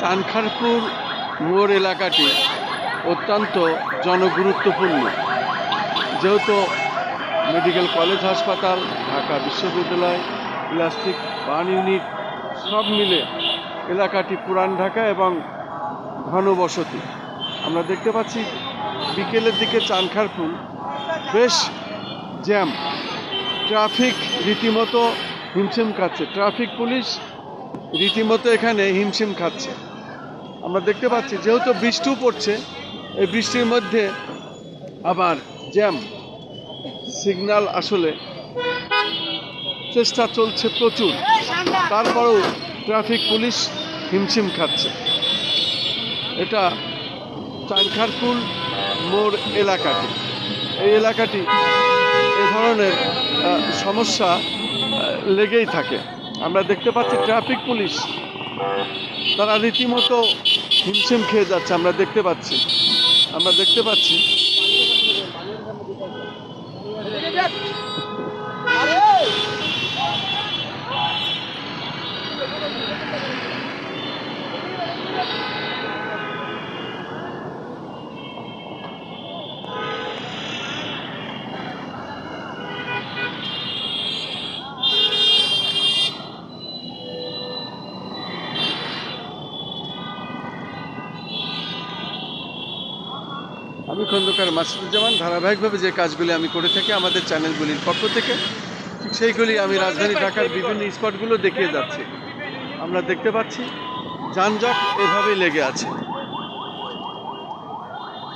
চানখারপুর মোড় এলাকাটি অত্যন্ত জনগুরুত্বপূর্ণ। যেহেতু মেডিকেল কলেজ হাসপাতাল, ঢাকা বিশ্ববিদ্যালয়, প্লাস্টিক বার্ন ইউনিট সব মিলে এলাকাটি পুরান ঢাকা এবং ঘনবসতি। আমরা দেখতে পাচ্ছি বিকেলের দিকে চানখারপুল বেশ জ্যাম। ট্রাফিক রীতিমতো হিমশিম খাচ্ছে। ট্রাফিক পুলিশ রীতিমতো এখানে হিমশিম খাচ্ছে। আমরা দেখতে পাচ্ছি, যেহেতু বৃষ্টিও পড়ছে, এই বৃষ্টির মধ্যে আবার জ্যাম। সিগন্যাল আসলে চেষ্টা চলছে প্রচুর। তারপরেও ট্রাফিক পুলিশ হিমশিম খাচ্ছে। এটা চানখারপুল মোড় এলাকাটি। এই এলাকাটি এ ধরনের সমস্যা লেগেই থাকে। আমরা দেখতে পাচ্ছি ট্রাফিক পুলিশ। তারা রীতিমতো হিমশিম খেয়ে যাচ্ছে, আমরা দেখতে পাচ্ছি। আমরা দেখতে পাচ্ছি। আমি খন্দকার মাসুদুজ্জামান ধারাবাহিকভাবে যে কাজগুলি আমি করে থাকি আমাদের চ্যানেলগুলির পক্ষ থেকে, ঠিক সেইগুলি আমি রাজধানী ঢাকার বিভিন্ন স্পটগুলো দেখিয়ে যাচ্ছি। আমরা দেখতে পাচ্ছি, যানজট এভাবেই লেগে আছে।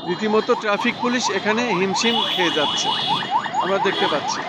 রীতিমতো ট্রাফিক পুলিশ এখানে হিমশিম খেয়ে যাচ্ছে। আমরা দেখতে পাচ্ছি।